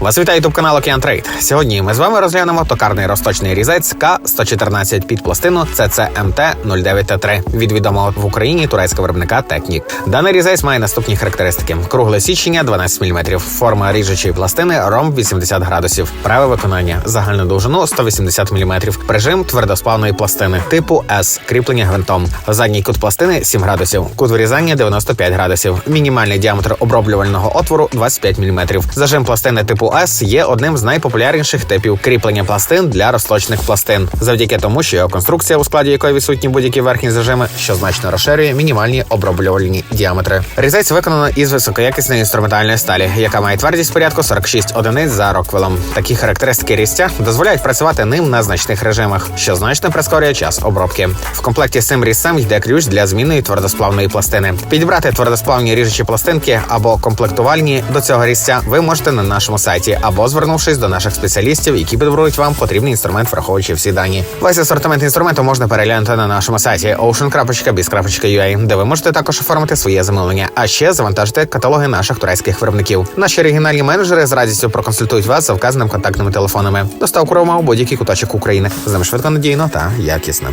Вас вітає ютуб канал Океан Трейд. Сьогодні ми з вами розглянемо токарний розточний різець К114 під пластину CCMT 09T3 від відомого в Україні турецького виробника Технік. Даний різець має наступні характеристики: кругле січення 12 мм, форма ріжучої пластини ромб 80 градусів, праве виконання, загальну довжину 180 мм, прижим твердосплавної пластини типу С, кріплення гвинтом, задній кут пластини 7 градусів, кут вирізання 95 градусів, мінімальний діаметр оброблювального отвору 25 мм. Зажим пластини типу С є одним з найпопулярніших типів кріплення пластин для розточних пластин, завдяки тому, що його конструкція, у складі якої відсутні будь-які верхні зажими, що значно розширює мінімальні оброблювальні діаметри. Різець виконано із високоякісної інструментальної сталі, яка має твердість порядку 46 одиниць за роквелом. Такі характеристики різця дозволяють працювати ним на значних режимах, що значно прискорює час обробки. В комплекті з цим різцем йде ключ для зміни твердосплавної пластини. Підібрати твердосплавні ріжучі пластинки або комплектувальні до цього різця ви можете на нашому сайті або звернувшись до наших спеціалістів, які підберуть вам потрібний інструмент, враховуючи всі дані. Весь асортимент інструменту можна переглянути на нашому сайті ocean.biz.ua, де ви можете також оформити своє замовлення, а ще завантажити каталоги наших турецьких виробників. Наші регіональні менеджери з радістю проконсультують вас за вказаними контактними телефонами. Доставку рома у будь-який куточок України. З ними швидко надійно та якісно.